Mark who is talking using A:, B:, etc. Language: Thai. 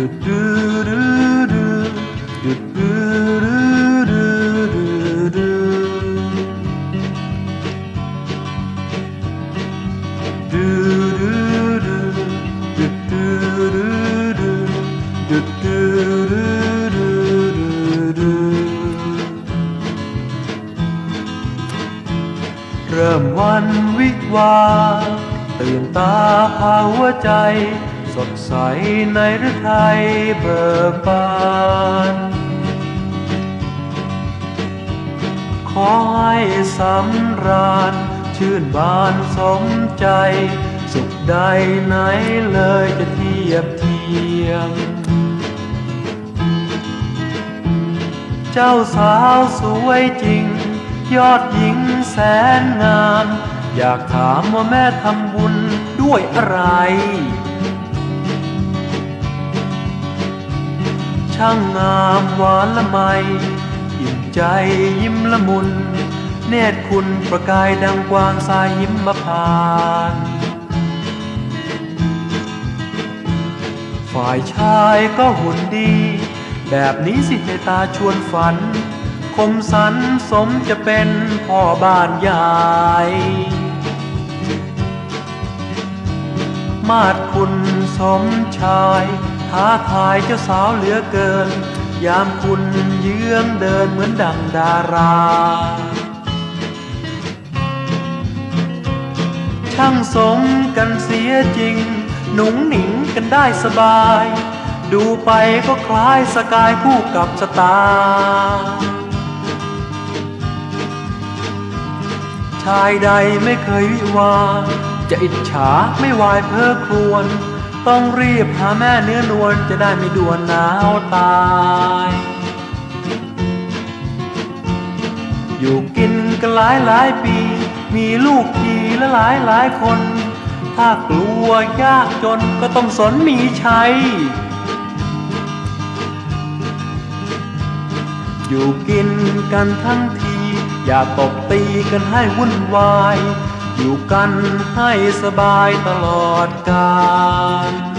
A: ดูดูดูดูดูดูดูดูดูดูดูดูดูดูดูเริ่มวันวิวาตื่นตาพาหัวใจ สดใสในฤทัยเบิกบาน ขอให้สำราญชื่นบานสมใจ สุขใดไหนเลยจะเทียบเทียม เจ้าสาวสวยจริง ยอดหญิงแสนงาม อยากถามว่าแม่ทำบุญด้วยอะไร ช่างงามหวานละไมอิ่มใจยิ้มละมุน เนตรคุณประกายดังกวางสายยิ้มมาพานต์ฝ่ายชายก็หุ่นดี แบบนี้สิให้ตาชวนฝัน คมสันสมจะเป็นพ่อบ้านใหญ่มาดคุณสมชาย ท้าทายเจ้าสาวเหลือเกิน ยามคุณเยื้องเดินเหมือนดังดารา ช่างสมกันเสียจริง หนุ่งหนิงกันได้สบาย ดูไปก็คล้ายสกายคู่กับสตาชายใดไม่เคยวิวา จะอิจฉาไม่วายเพ้อครวญ ต้องรีบหาแม่เนื้อนวลจะได้ไม่ด่วนหนาวตาย อยู่กินกันหลายหลายปี มีลูกทีละหลายหลายคน ถ้ากลัวยากจนก็ต้องสนมีชัยอยู่กินกันทั้งที อย่าตบตีกันให้วุ่นวาย อยู่กันให้สบายตลอดกาล